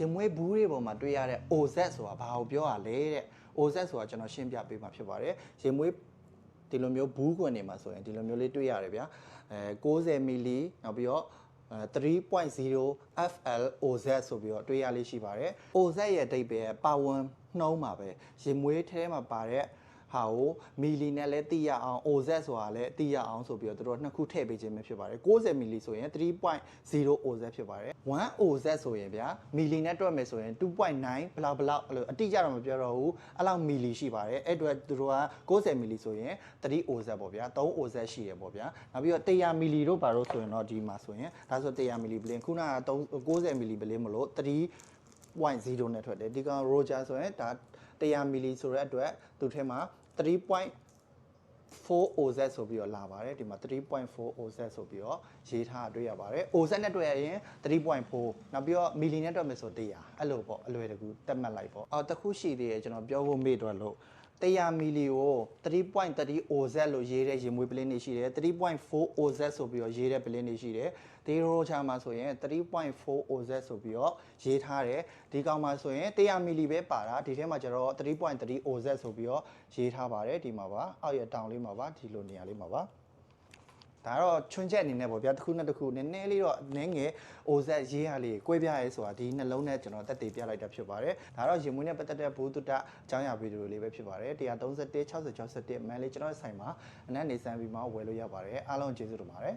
ရင်မွေးဘူးတွေပေါ်မှာတွေ့ရတဲ့ OZ ဆိုတာဘာကိုပြောရလဲတဲ့ OZ ဆိုတာကျွန်တော်ရှင်းပြပေးမှာဖြစ်ပါတယ်ရင်မွေးဒီလိုမျိုးဘူးကွန်နေမှာဆိုရင်ဒီလိုမျိုးလေးတွေ့ရတယ်ဗျာအဲ60မီလီနောက်ပြီးတော့အဲ3.0 FL OZ ဆိုပြီးတော့တွေ့ရလေးရှိပါတယ် OZ ရဲ့အဓိပ္ပာယ်ပါဝင်နှုံးပါပဲရင်မွေးထဲမှာပါတဲ့ ဟာကိုမီလီနဲ့လည်းသိရအောင် OZ ဆိုတာလည်းသိရအောင်ဆိုပြီးတော့တို့နှစ်ခုထည့်ပေးခြင်းပဲဖြစ်ပါတယ်60မီလီဆိုရင်3.0 OZ ဖြစ်ပါတယ်1 OZ ဆိုရင်ဗျာမီလီနဲ့တွက်မယ်ဆိုရင်2.9ဘလောက်ဘလောက်အဲ့လိုအတိအကျတော့မပြောတော့ဘူးအဲ့လောက်မီလီရှိပါတယ်အဲ့အတွက်တို့က60မီလီဆိုရင်3 OZ ပေါ့ဗျာ3 OZ ရှိတယ်ပေါ့ဗျာနောက်ပြီးတော့100မီလီတို့ဘာလို့ဆိုရင်တော့ဒီမှာဆိုရင်ဒါဆို100မီလီပလင်ခုနက60မီလီပလင်မလို့3 0.0နဲ့ထွက်တယ်ဒီကောင် Roger ဆိုရင်ဒါ100မီလီဆိုတဲ့အတွက်သူထဲမှာ 3.4 OZ ဆိုပြီးတော့လာပါတယ်ဒီမှာ3.4 OZ ဆိုပြီးတော့ရေးထားတွေ့ရပါတယ် OZ နဲ့တွေ့ရရင်3.4နောက်ပြီးတော့မီလီနဲ့တွေ့မယ်ဆို100အဲ့လိုပေါ့အလွယ်တကူတက်မှတ်လိုက်ပေါ့အော်တစ်ခုရှိသေးတယ်ကျွန်တော်ပြောဖို့မေ့တော့လို့ 100မီလီကို3.30 OZ လို့ရေးတဲ့ရေမွေးပလင်းတွေရှိတယ်3.4 OZ ဆိုပြီးတော့ရေးတဲ့ပလင်းတွေရှိတယ်ဒီရိုချာမှာဆိုရင်3.4 OZ ဆိုပြီးတော့ရေးထားတယ်ဒီကောင်မှာဆိုရင်100မီလီပဲပါတာဒီထဲမှာကျတော့3.3 OZ ဆိုပြီးတော့ရေးထားပါတယ်ဒီမှာပါအောက်ရတောင်လေးမှာပါဒီလိုနေရာလေးမှာပါ ဒါတော့ချွန်းချက်အနေနဲ့ပေါ့ဗျာတစ်ခုနဲ့တစ်ခုနည်းနည်းလေးတော့နည်းငယ် OZ ရေးရလေးကိုယ်ပြရဲဆိုတာဒီနှလုံးနဲ့ကျွန်တော်တက်တည်ပြလိုက်တာဖြစ်ပါတယ်ဒါတော့ရင်မွေးနဲ့ပတ်သက်တဲ့ဘူတုတအကြောင်းအရာဗီဒီယိုလေးပဲဖြစ်ပါတယ်131 60 61မန်လေးကျွန်တော်ရဲ့ဆိုင်မှာအနက်နေစမ်းပြီးမှဝယ်လို့ရပါတယ်အားလုံးကျေးဇူးတင်ပါတယ်